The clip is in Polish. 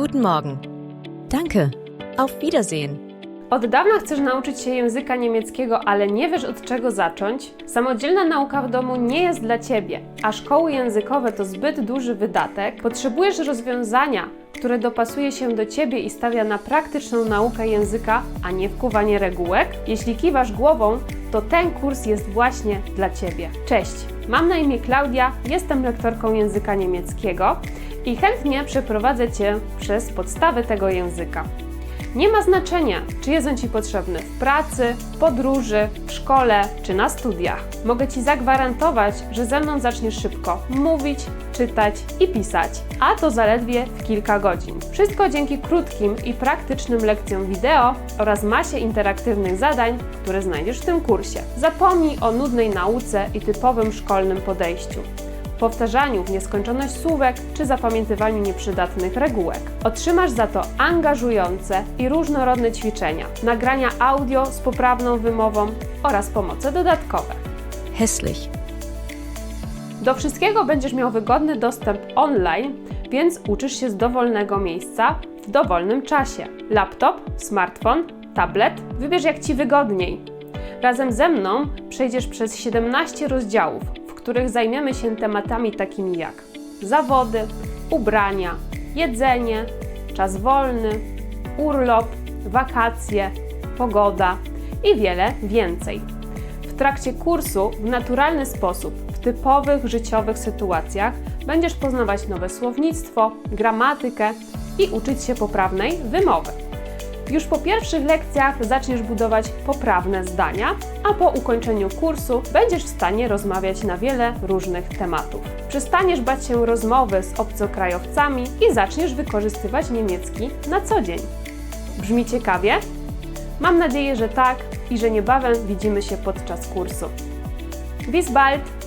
Guten Morgen. Danke. Auf Wiedersehen. Od dawna chcesz nauczyć się języka niemieckiego, ale nie wiesz od czego zacząć? Samodzielna nauka w domu nie jest dla ciebie, a szkoły językowe to zbyt duży wydatek. Potrzebujesz rozwiązania, które dopasuje się do ciebie i stawia na praktyczną naukę języka, a nie wkuwanie regułek? Jeśli kiwasz głową, to ten kurs jest właśnie dla ciebie. Cześć, mam na imię Klaudia, jestem lektorką języka niemieckiego i chętnie przeprowadzę cię przez podstawy tego języka. Nie ma znaczenia, czy jest on Ci potrzebny w pracy, w podróży, w szkole czy na studiach. Mogę Ci zagwarantować, że ze mną zaczniesz szybko mówić, czytać i pisać, a to zaledwie w kilka godzin. Wszystko dzięki krótkim i praktycznym lekcjom wideo oraz masie interaktywnych zadań, które znajdziesz w tym kursie. Zapomnij o nudnej nauce i typowym szkolnym podejściu powtarzaniu w nieskończoność słówek czy zapamiętywaniu nieprzydatnych regułek. Otrzymasz za to angażujące i różnorodne ćwiczenia, nagrania audio z poprawną wymową oraz pomoce dodatkowe. Hässlich. Do wszystkiego będziesz miał wygodny dostęp online, więc uczysz się z dowolnego miejsca w dowolnym czasie. Laptop, smartfon, tablet wybierz jak Ci wygodniej. Razem ze mną przejdziesz przez 17 rozdziałów, których zajmiemy się tematami takimi jak zawody, ubrania, jedzenie, czas wolny, urlop, wakacje, pogoda i wiele więcej. W trakcie kursu w naturalny sposób, w typowych życiowych sytuacjach będziesz poznawać nowe słownictwo, gramatykę i uczyć się poprawnej wymowy. Już po pierwszych lekcjach zaczniesz budować poprawne zdania, a po ukończeniu kursu będziesz w stanie rozmawiać na wiele różnych tematów. Przestaniesz bać się rozmowy z obcokrajowcami i zaczniesz wykorzystywać niemiecki na co dzień. Brzmi ciekawie? Mam nadzieję, że tak i że niebawem widzimy się podczas kursu. Bis bald!